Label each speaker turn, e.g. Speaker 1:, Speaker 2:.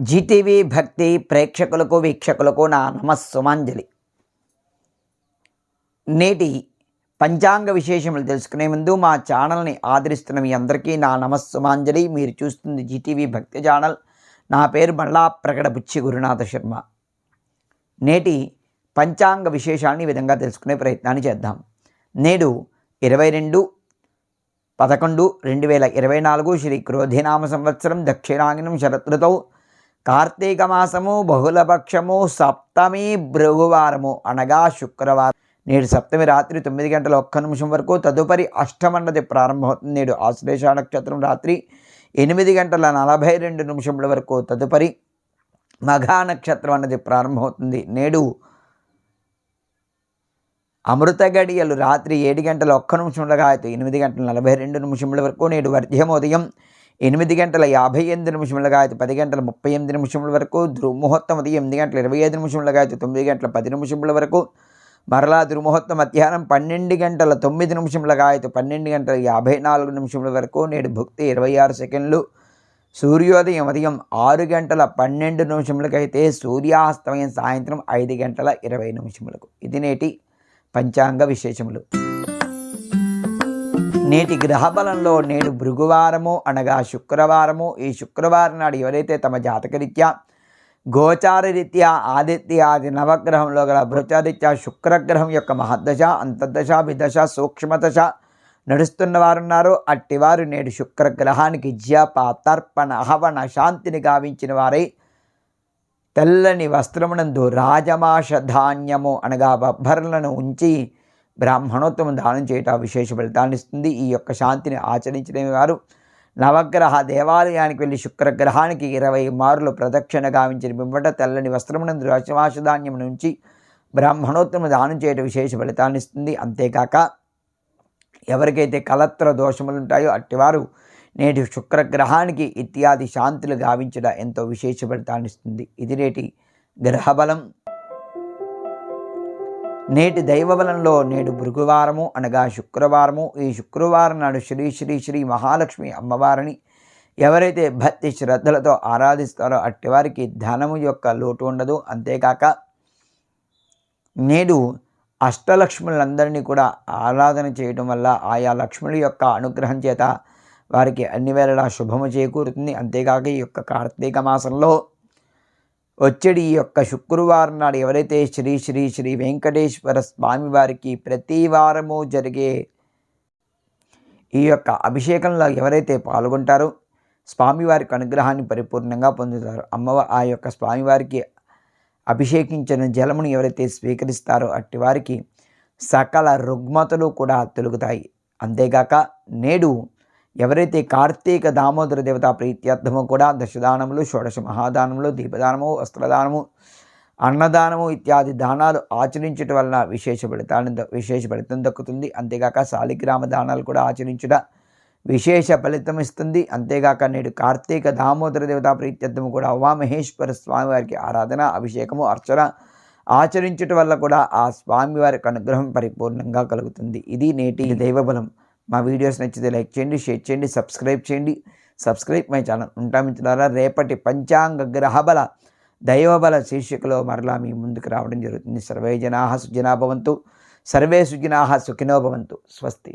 Speaker 1: Zee TV భక్తి ప్రేక్షకులకు వీక్షకులకు నా నమస్సుమాంజలి. నేటి పంచాంగ విశేషములు తెలుసుకునే ముందు మా ఛానల్ని ఆదరిస్తున్న మీ అందరికీ నా నమస్సుమాంజలి. మీరు చూస్తుంది జీటీవీ భక్తి ఛానల్. నా పేరు మళ్ళా ప్రకట బుచ్చి గురునాథ శర్మ. నేటి పంచాంగ విశేషాన్ని ఈ విధంగా తెలుసుకునే ప్రయత్నాన్ని చేద్దాం. నేడు ఇరవై రెండు పదకొండు రెండు వేల ఇరవై నాలుగు శ్రీ క్రోధినామ సంవత్సరం దక్షిణాగ్నం శరతృతౌ కార్తీక మాసము బహుళపక్షము సప్తమి భృగువారము అనగా శుక్రవారం. నేడు సప్తమి రాత్రి తొమ్మిది గంటల ఒక్క నిమిషం వరకు తదుపరి అష్టమన్నది ప్రారంభమవుతుంది. నేడు ఆశ్లేష నక్షత్రం రాత్రి ఎనిమిది గంటల నలభై రెండు నిమిషముల వరకు తదుపరి మఘా నక్షత్రం అన్నది ప్రారంభమవుతుంది. నేడు అమృత గడియలు రాత్రి ఏడు గంటల ఒక్క నిమిషములుగా అయితే ఎనిమిది గంటల నలభై రెండు నిమిషముల వరకు నేడు వర్ధ్యం ఉదయం ఎనిమిది గంటల యాభై ఎనిమిది నిమిషములుగా అయితే పది గంటల ముప్పై ఎనిమిది నిమిషముల వరకు దుర్ముహూర్తం ఉదయం ఎనిమిది గంటల ఇరవై ఐదు నిమిషములుగా అయితే తొమ్మిది గంటల పది నిమిషముల వరకు మరలా దుర్ముహూర్తం మధ్యాహ్నం పన్నెండు గంటల తొమ్మిది నిమిషములుగా అయితే పన్నెండు గంటల యాభై నాలుగు నిమిషముల వరకు నేడు భుక్తి ఇరవై ఆరు సెకండ్లు సూర్యోదయం ఉదయం ఆరు గంటల పన్నెండు నిమిషములకైతే సూర్యాస్తమయం సాయంత్రం ఐదు గంటల ఇరవై నిమిషములకు. ఇది నేటి పంచాంగ విశేషములు. నేటి గ్రహబలంలో నేడు భృగువారము అనగా శుక్రవారము. ఈ శుక్రవారం నాడు ఎవరైతే తమ జాతకరీత్యా గోచార రీత్యా ఆదిత్యాది నవగ్రహంలో గల భృచారీత్యా శుక్రగ్రహం యొక్క మహద్దశ అంతర్దశ విదశ సూక్ష్మదశ నడుస్తున్న వారున్నారు. అట్టివారు నేడు శుక్రగ్రహానికి జప తర్పణ హవన శాంతిని గావించిన వారై తెల్లని వస్త్రమునందు రాజమాష ధాన్యము అనగా బొబ్బర్లను ఉంచి బ్రాహ్మణోత్తమం దానం చేయటం విశేష ఫలితాన్ని ఇస్తుంది. ఈ యొక్క శాంతిని ఆచరించిన వారు నవగ్రహ దేవాలయానికి వెళ్ళి శుక్రగ్రహానికి ఇరవై మారులు ప్రదక్షిణ గావించిన బింబట తెల్లని వస్త్రమునందు రాజమాష నుంచి బ్రాహ్మణోత్తమ దానం చేయటం విశేష ఫలితాన్ని ఇస్తుంది. అంతేకాక ఎవరికైతే కలత్ర దోషములు ఉంటాయో అట్టివారు నేటి శుక్రగ్రహానికి ఇత్యాది శాంతులు గావించడం ఎంతో విశేష ఫలితాన్ని ఇస్తుంది. ఇది నేటి గ్రహబలం. నేటి దైవబలంలో నేడు భృగువారము అనగా శుక్రవారము. ఈ శుక్రవారం నాడు శ్రీ శ్రీ శ్రీ మహాలక్ష్మి అమ్మవారిని ఎవరైతే భక్తి శ్రద్ధలతో ఆరాధిస్తారో అట్టివారికి ధనము యొక్క లోటు ఉండదు. అంతేకాక నేడు అష్టలక్ష్ములందరినీ కూడా ఆరాధన చేయటం వల్ల ఆయా లక్ష్ముల యొక్క అనుగ్రహం చేత వారికి అన్ని వేళలా శుభము చేకూరుతుంది. అంతేకాక ఈ యొక్క కార్తీక మాసంలో వచ్చేడి ఈ యొక్క శుక్రవారం నాడు ఎవరైతే శ్రీ శ్రీ శ్రీ వెంకటేశ్వర స్వామి వారికి ప్రతి వారము జరిగే ఈ యొక్క అభిషేకంలో ఎవరైతే పాల్గొంటారో స్వామివారికి అనుగ్రహాన్ని పరిపూర్ణంగా పొందుతారు. అమ్మవ ఆ యొక్క స్వామివారికి అభిషేకించిన జలమును ఎవరైతే స్వీకరిస్తారో అట్టి వారికి సకల రుగ్మతలు కూడా తొలుగుతాయి. అంతేగాక నేడు ఎవరైతే కార్తీక దామోదర దేవత ప్రీత్యర్థము కూడా దశదానములు షోడశ మహాదానములు దీపదానము వస్త్రదానము అన్నదానము ఇత్యాది దానాలు ఆచరించడం వలన విశేష ఫలితాన్ని విశేష ఫలితం దక్కుతుంది. అంతేగాక శాలిగ్రామ దానాలు కూడా ఆచరించుట విశేష ఫలితం ఇస్తుంది. అంతేగాక నేడు కార్తీక దామోదర దేవతా ప్రీత్యర్థము కూడా ఉమామహేశ్వర స్వామివారికి ఆరాధన అభిషేకము అర్చన ఆచరించటం వల్ల కూడా ఆ స్వామివారికి అనుగ్రహం పరిపూర్ణంగా కలుగుతుంది. ఇది నేటి దైవబలం. మా వీడియోస్ నచ్చితే లైక్ చేయండి షేర్ చేయండి సబ్స్క్రైబ్ చేయండి. సబ్స్క్రైబ్ మై ఛానల్ ఉంటా మిత్రులారా రేపటి పంచాంగ గ్రహబల దైవబల శీర్షికలో మరలా మీ ముందుకు రావడం జరుగుతుంది. సర్వే జనా సుజనా భవంతు సర్వే సుజనా సుఖినో భవంతు. స్వస్తి.